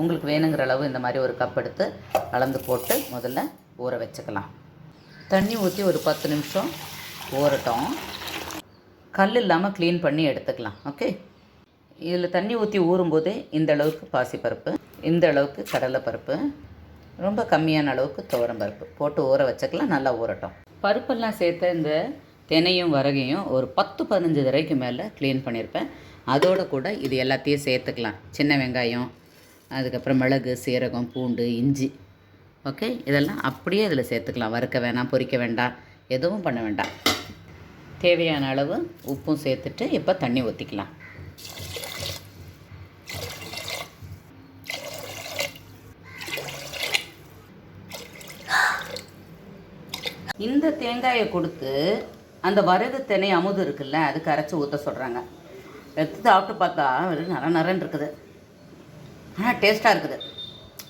உங்களுக்கு வேணுங்கிற அளவு இந்த மாதிரி ஒரு கப் எடுத்து அளந்து போட்டு முதல்ல ஊற வச்சுக்கலாம். தண்ணி ஊற்றி ஒரு பத்து நிமிஷம் ஊறட்டும். கல் இல்லாமல் க்ளீன் பண்ணி எடுத்துக்கலாம். ஓகே இதில் தண்ணி ஊற்றி ஊறும்போதே இந்த அளவுக்கு பாசிப்பருப்பு இந்த அளவுக்கு கடலைப்பருப்பு ரொம்ப கம்மியான அளவுக்கு துவரம் பருப்பு போட்டு ஊற வச்சுக்கலாம் நல்லா ஊறட்டும். பருப்பெல்லாம் சேர்த்த இந்த தினையும் வரகையும் ஒரு பத்து பதினஞ்சு தடவைக்கு மேலே க்ளீன் பண்ணியிருப்பேன் அதோட கூட இது எல்லாத்தையும் சேர்த்துக்கலாம். சின்ன வெங்காயம் அதுக்கப்புறம் மிளகு சீரகம் பூண்டு இஞ்சி. ஓகே இதெல்லாம் அப்படியே இதில் சேர்த்துக்கலாம். வறுக்க வேணாம் பொரிக்க வேண்டாம் எதுவும் பண்ண வேண்டாம். தேவையான அளவு உப்பும் சேர்த்துட்டு இப்போ தண்ணி ஊற்றிக்கலாம் இந்த தேங்காயை கொடுத்து அந்த வரகு தினை அமுது இருக்குல்ல அதுக்கு அரைச்சி ஊற்ற சொல்கிறாங்க எடுத்து சாப்பிட்டு பார்த்தா நர நரன்னு இருக்குது. ஆனால் டேஸ்ட்டாக இருக்குது.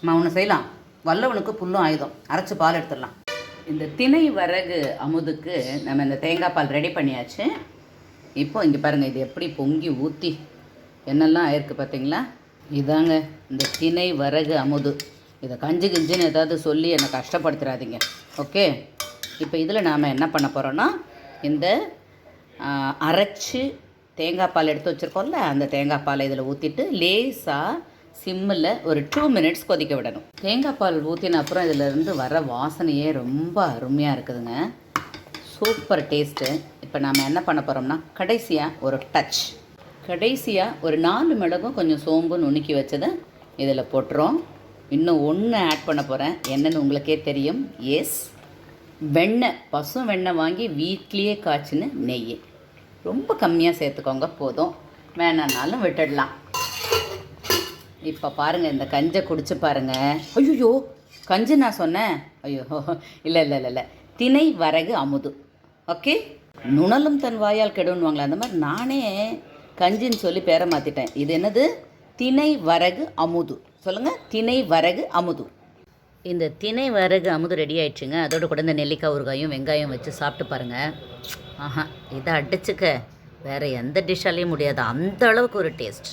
நம்ம ஒன்று செய்யலாம். வல்லவனுக்கு புல்லும் ஆயுதம். அரைச்சி பால் எடுத்துடலாம். இந்த திணை வரகு அமுதுக்கு நம்ம இந்த தேங்காய் பால் ரெடி பண்ணியாச்சு. இப்போ இங்கே பாருங்கள் இது எப்படி பொங்கி ஊற்றி என்னெல்லாம் ஆயிருக்கு பார்த்தீங்களா இதாங்க இந்த திணை வரகு அமுது. இதை கஞ்சி கிஞ்சின்னு ஏதாவது சொல்லி என்னை கஷ்டப்படுத்துறாதீங்க ஓகே இப்போ இதில் நாம் என்ன பண்ண போகிறோன்னா இந்த அரைச்சி தேங்காய் பால் எடுத்து வச்சுருக்கோம்ல அந்த தேங்காய் பாலை இதில் ஊற்றிட்டு லேசாக சிம்மில் ஒரு டூ மினிட்ஸ் கொதிக்க விடணும். தேங்காய் பால் ஊற்றின அப்புறம் இதிலேருந்து வர வாசனையே ரொம்ப அருமையாக இருக்குதுங்க. சூப்பர் டேஸ்ட்டு இப்போ நாம் என்ன பண்ண போகிறோம்னா கடைசியாக ஒரு டச் கடைசியாக ஒரு நாலு மிளகும் கொஞ்சம் சோம்பு நுணுக்கி வச்சதை இதில் போட்டுரும் இன்னும் ஒன்று ஆட் பண்ண போகிறேன் என்னன்னு உங்களுக்கே தெரியும். எஸ் வெண்ணெய் பசு வெண்ணெய் வாங்கி வீட்லேயே காய்ச்சின்னு நெய். ரொம்ப கம்மியாக சேர்த்துக்கோங்க போதும். வேணான்னாலும் விட்டுடலாம். இப்போ பாருங்கள் இந்த கஞ்சை குடிச்சு பாருங்கள் ஐயோ கஞ்சி நான் சொன்னேன். ஐயோ இல்லை இல்லை இல்லை இல்லை. தினை வரகு அமுது. ஓகே? நுணலும் தன் வாயால் கெடுன்னுவாங்களே அந்த மாதிரி நானே கஞ்சின்னு சொல்லி பேரை மாற்றிட்டேன் இது என்னது? தினை வரகு அமுது. சொல்லுங்கள் தினை வரகு அமுது. இந்த தினை வரகு அமுது ரெடி ஆயிடுச்சுங்க. அதோட கூட இந்த நெல்லிக்காய் ஊறுகாயும் வெங்காயம் வச்சு சாப்பிட்டு பாருங்கள் ஆஹா இதை அடிச்சுக்க வேறு எந்த டிஷ்ஷாலையும் முடியாது. அந்த அளவுக்கு ஒரு டேஸ்ட்